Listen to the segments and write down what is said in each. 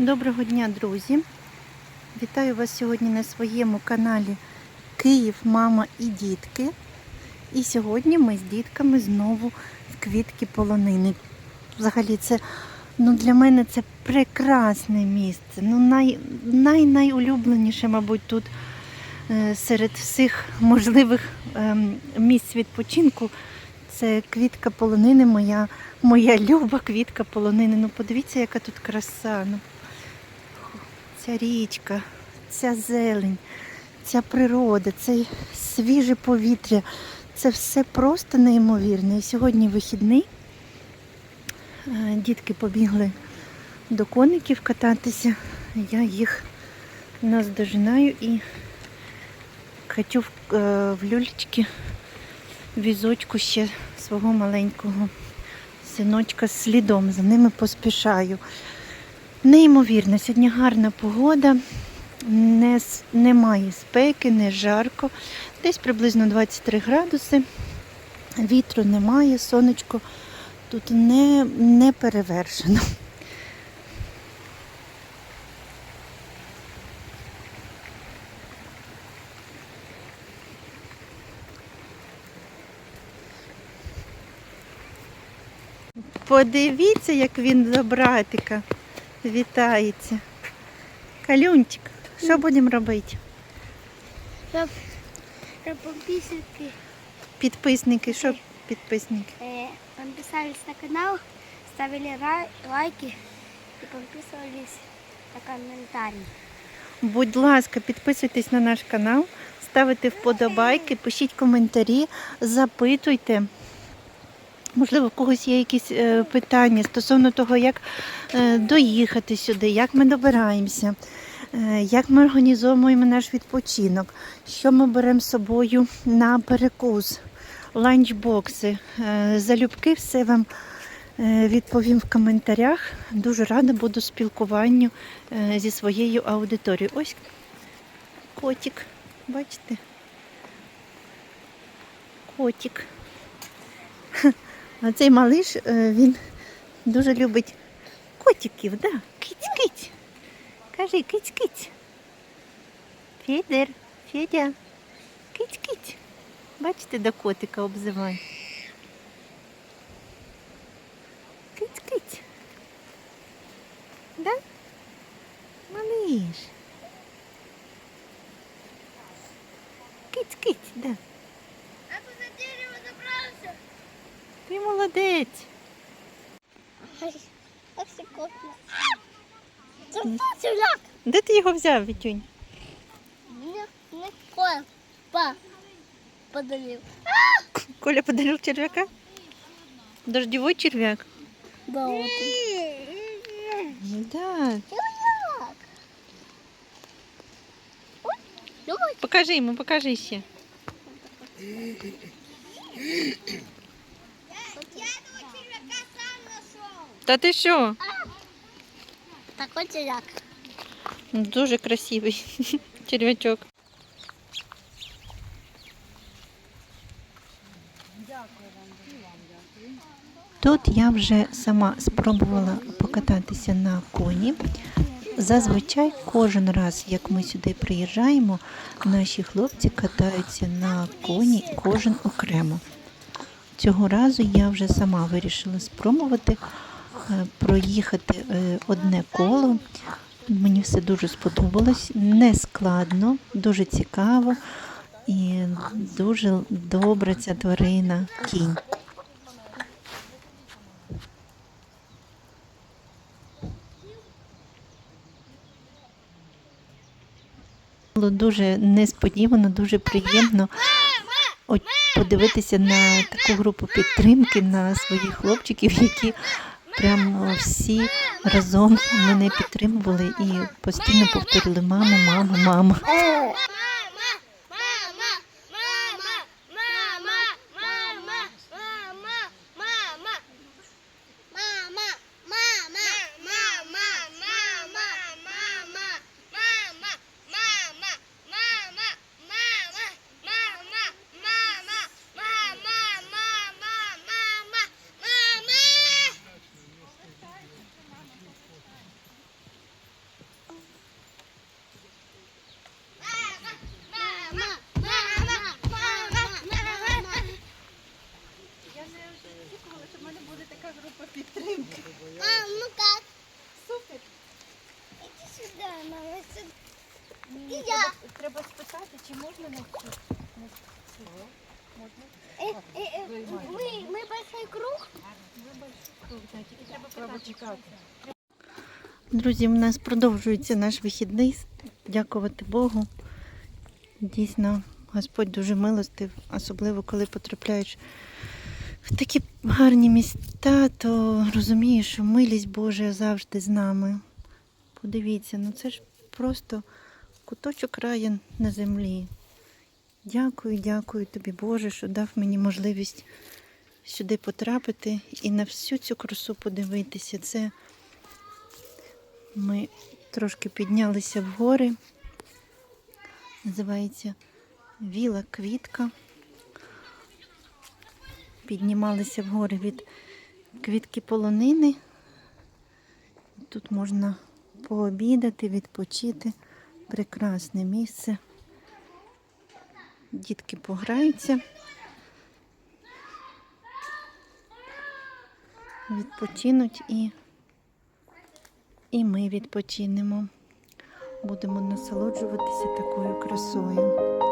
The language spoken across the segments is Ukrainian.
Доброго дня, друзі! Вітаю вас сьогодні на своєму каналі Київ, Мама і дітки. І сьогодні ми з дітками знову в квітки полонини. Взагалі, це ну, для мене це прекрасне місце. Ну, най, най, найулюбленіше, мабуть, тут е, серед всіх можливих ем, місць відпочинку. Це квітка полонини, моя, моя люба квітка полонини. Ну подивіться, яка тут краса. Ну, ця річка, ця зелень, ця природа, це свіже повітря. Це все просто неймовірне. І сьогодні вихідний. Е, Дітки побігли до коників кататися. Я їх наздожинаю і хочу в, е, в люлечки візочку ще свого маленького синочка слідом. За ними поспішаю. Неймовірно, сьогодні гарна погода, не, немає спеки, не жарко. Десь приблизно 23 градуси. Вітру немає, сонечко тут не, не перевершено. Подивіться, як він до братика вітається. Калюнчик, що будемо робити? Щоб, щоб підписники Підписники, що підписники? э, подписались на канал, ставили лайки и подписывались на комментарии. Будь ласка, підписуйтесь на наш канал, ставите вподобайки, пишіть коментарі, запитуйте. Можливо, у когось є якісь е, питання стосовно того, як е, доїхати сюди, як ми добираємося, е, як ми організовуємо наш відпочинок, що ми беремо з собою на перекус, ланчбокси. Залюбки все вам відповім в коментарях. Дуже рада буду спілкуванню зі своєю аудиторією. Ось котик, бачите? Котик. А цей малиш, е, він дуже любить котиків, да? Киць-киць. Кажи, киць-киць. Федер, Федя, киць-киць. Бачите, до котика обзиває. Киць-киць. Да? Малиш. Киць-киць, да. Ти молодець. Де ти його взяв, Вітюнь? Коля подалив. Коля подалив черв'яка? Дождевой червяк? Да, вот он. Ну покажи ему, покажи все. Та ти що? Такой червяк. Дуже красивий черв'ячок. Тут я вже сама спробувала покататися на коні. Зазвичай кожен раз, як ми сюди приїжджаємо, наші хлопці катаються на коні, кожен окремо. Цього разу я вже сама вирішила спробувати проїхати е, одне коло. Мені все дуже сподобалось, не складно, дуже цікаво і дуже добра ця тварина кінь. Було дуже несподівано, дуже приємно подивитися на таку групу підтримки на своїх хлопчиків, які прям е, всі разом мене підтримували і постійно повторили мама, мама, мама. Е, Друзі, у нас продовжується наш вихідний. Дякувати Богу. Дійсно, Господь дуже милостив, особливо коли потрапляєш в такі гарні міста, то розумієш, що милість Божа завжди з нами. Подивіться, ну це ж просто куточок раю на землі. Дякую, дякую тобі, Боже, що дав мені можливість сюди потрапити і на всю цю красу подивитися. Це ми трошки піднялися в гори. Називається Віла Квітка. Піднімалися в гори від квітки полонини. Тут можна пообідати, відпочити. Прекрасне місце. Дітки пограються. Відпочинуть і і ми відпочинемо. Будемо насолоджуватися такою красою.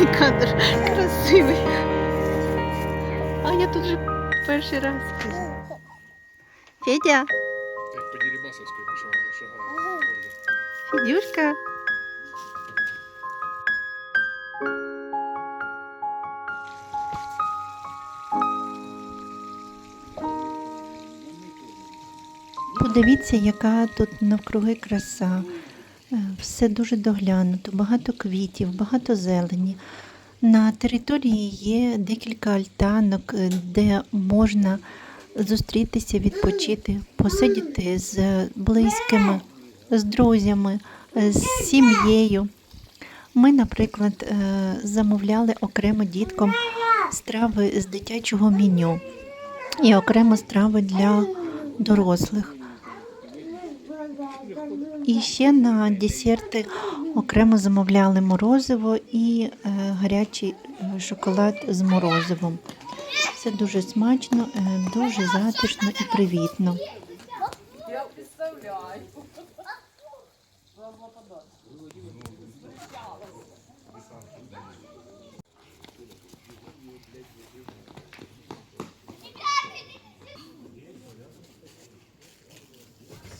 Такий кадр красивий. А я тут же перший раз. Федя, Як по Дерибасовській шагає, шагає. Федюшка. Подивіться, яка тут навкруги краса. Е, Все дуже доглянуто, багато квітів, багато зелені. На території є декілька альтанок, е, де можна зустрітися, відпочити, посидіти з близькими, з друзями, е, з сім'єю. Ми, наприклад, замовляли окремо діткам страви з дитячого меню і окремо страви для дорослих. І ще на десерти окремо замовляли морозиво і е, гарячий е, шоколад з морозивом. Це дуже смачно, е, дуже затишно і привітно.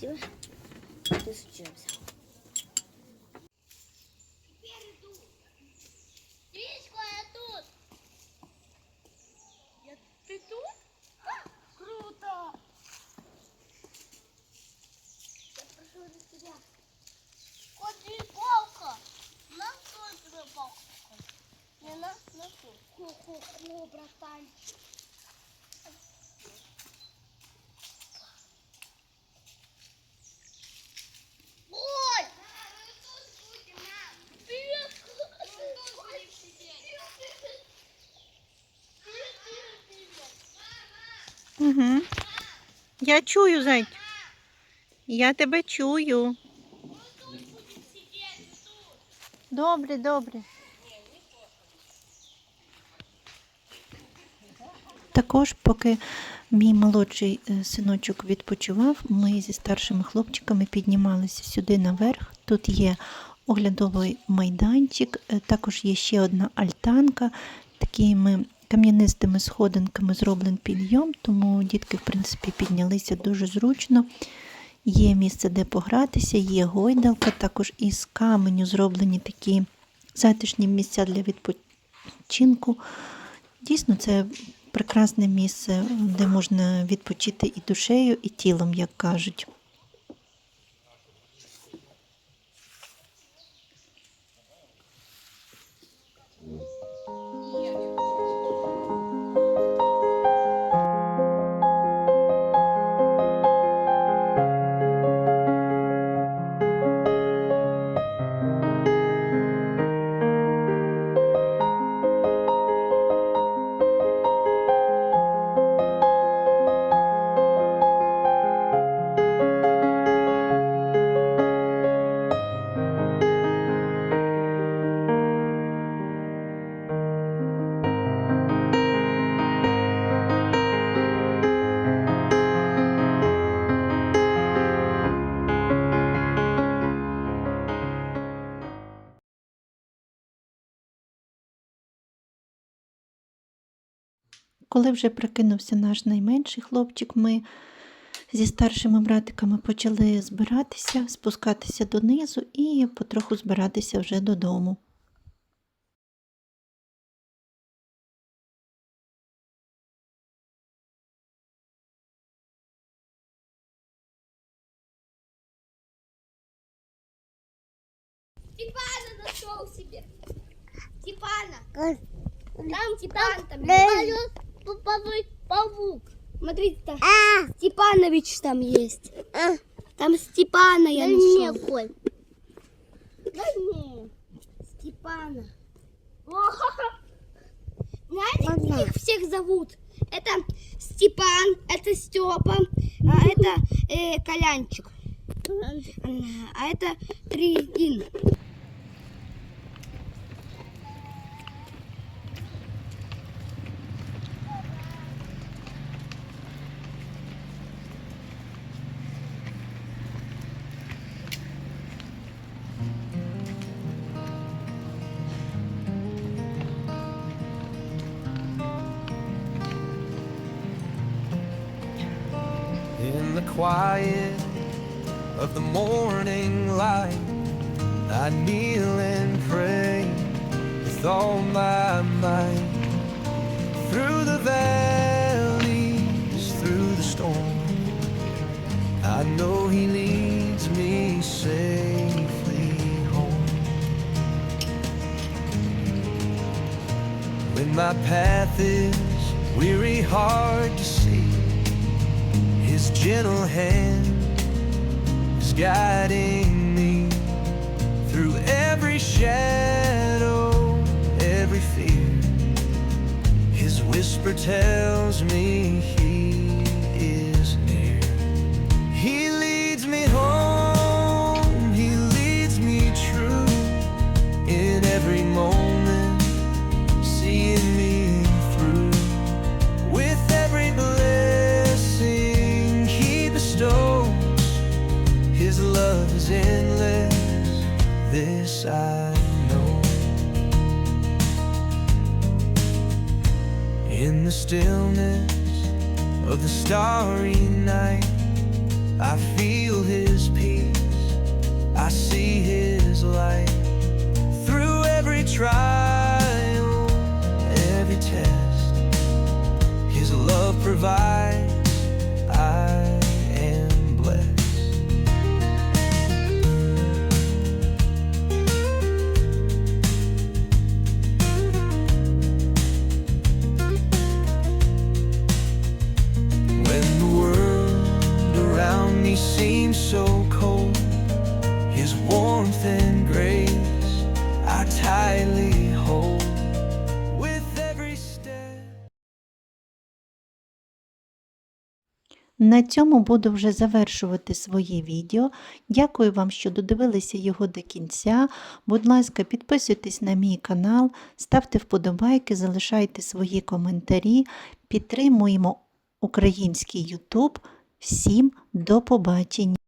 Все, 就是这么回事。Угу. Я чую, зайчик. Я тебе чую. Добре, добре. Також, поки мій молодший е, синочок відпочивав, ми зі старшими хлопчиками піднімалися сюди наверх. Тут є оглядовий майданчик, е, також є ще одна альтанка. Такими кам'янистими сходинками зроблений підйом, тому дітки, в принципі, піднялися дуже зручно. Є місце, де погратися, є гойдалка, також із каменю зроблені такі затишні місця для відпочинку. Дійсно, це прекрасне місце, де можна відпочити і душею, і тілом, як кажуть. Коли вже прикинувся наш найменший хлопчик, ми зі старшими братиками почали збиратися, спускатися донизу і потроху збиратися вже додому. Степана нашел себе. Степана. Там Степан, там паук. Смотрите, там А, Степанович там есть. Там Степана я мне, нашел. Коль. Дай мне. Степана. Знаете, Ага. их всех зовут? Это Степан, это Степа, а это э, Колянчик. А это Тригин. In the quiet of the morning light, I kneel and pray with all my might. Through the valleys, through the storm, I know He leads me safely home. When my path is weary, hard gentle hand is guiding me through every shadow, every fear. His whisper tells me На цьому буду вже завершувати своє відео. Дякую вам, що додивилися його до кінця. Будь ласка, підписуйтесь на мій канал, ставте вподобайки, залишайте свої коментарі. Підтримуємо український YouTube. Всім до побачення!